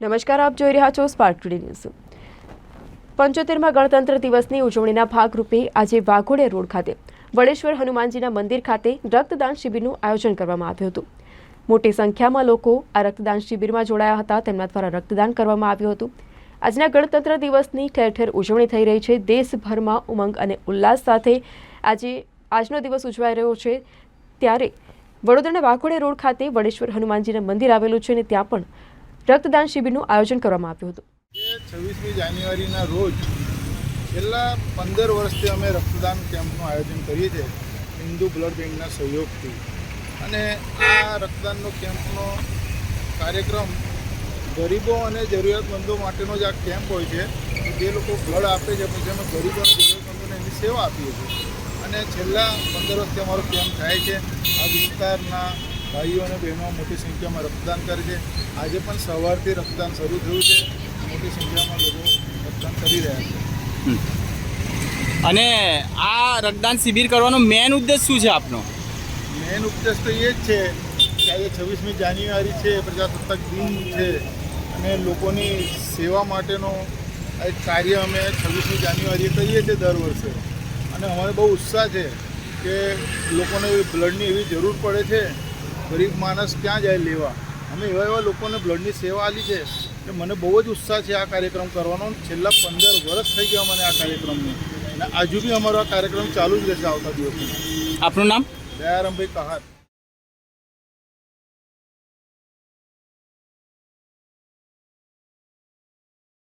નમસ્કાર, આપ જોઈ રહ્યા છો સ્પાર્ક ટુડે ન્યૂઝ પંચોતેરમાં ગણતંત્ર દિવસની ઉજવણીના ભાગરૂપે આજે વાઘોડિયા રોડ ખાતે વડેશ્વર હનુમાનજીના મંદિર ખાતે રક્તદાન શિબિરનું આયોજન કરવામાં આવ્યું હતું. મોટી સંખ્યામાં લોકો આ રક્તદાન શિબિરમાં જોડાયા હતા. તેમના દ્વારા રક્તદાન કરવામાં આવ્યું હતું. આજના ગણતંત્ર દિવસની ઠેર ઠેર ઉજવણી થઈ રહી છે. દેશભરમાં ઉમંગ અને ઉલ્લાસ સાથે આજે, આજનો દિવસ ઉજવાઈ રહ્યો છે. ત્યારે વડોદરાના વાઘોડિયા રોડ ખાતે વડેશ્વર હનુમાનજીના મંદિર આવેલું છે અને ત્યાં પણ રક્તદાન શિબિરનું આયોજન કરવામાં આવ્યું હતું. છવ્વીસમી જાન્યુઆરીના રોજ છેલ્લા પંદર વર્ષથી અમે રક્તદાન કેમ્પનું આયોજન કરીએ છીએ હિન્દુ બ્લડ બેંકના સહયોગથી. અને આ રક્તદાનનો કેમ્પનો કાર્યક્રમ ગરીબો અને જરૂરિયાતમંદો માટેનો જ આ કેમ્પ હોય છે. જે લોકો બ્લડ આપે છે, પછી અમે ગરીબો અને જરૂરિયાતમંદોને એની સેવા આપીએ છીએ. અને છેલ્લા પંદર વર્ષથી અમારો કેમ્પ થાય છે. આ વિસ્તારના ભાઈઓ અને બહેનો મોટી સંખ્યામાં રક્તદાન કરે છે. આજે પણ સવારથી રક્તદાન શરૂ થયું છે. મોટી સંખ્યામાં લોકો રક્તદાન કરી રહ્યા છે. અને આ રક્તદાન શિબિર કરવાનો મેન ઉદ્દેશ શું છે આપનો? મેન ઉદ્દેશ તો એ જ છે કે આજે છવ્વીસમી જાન્યુઆરી છે પ્રજાસત્તાક દિન છે અને લોકોની સેવા માટેનો આ એક કાર્ય અમે છવ્વીસમી જાન્યુઆરીએ કરીએ છીએ દર વર્ષે. અને અમારે બહુ ઉત્સાહ છે કે લોકોને બ્લડની એવી જરૂર પડે છે ગરીબ માણસ ક્યાં જાય લેવા? અમે એવા એવા લોકોને બ્લડની સેવા આપી છે કે મને બહુ જ ઉત્સાહ છે આ કાર્યક્રમ કરવાનો. છેલ્લા પંદર વર્ષ થઈ ગયા મને આ કાર્યક્રમનો. અને આજુ બી અમારો આ કાર્યક્રમ ચાલુ જ રહેશે આવતા દિવસમાં. આપનું નામ? દયારામભાઈ કહાર.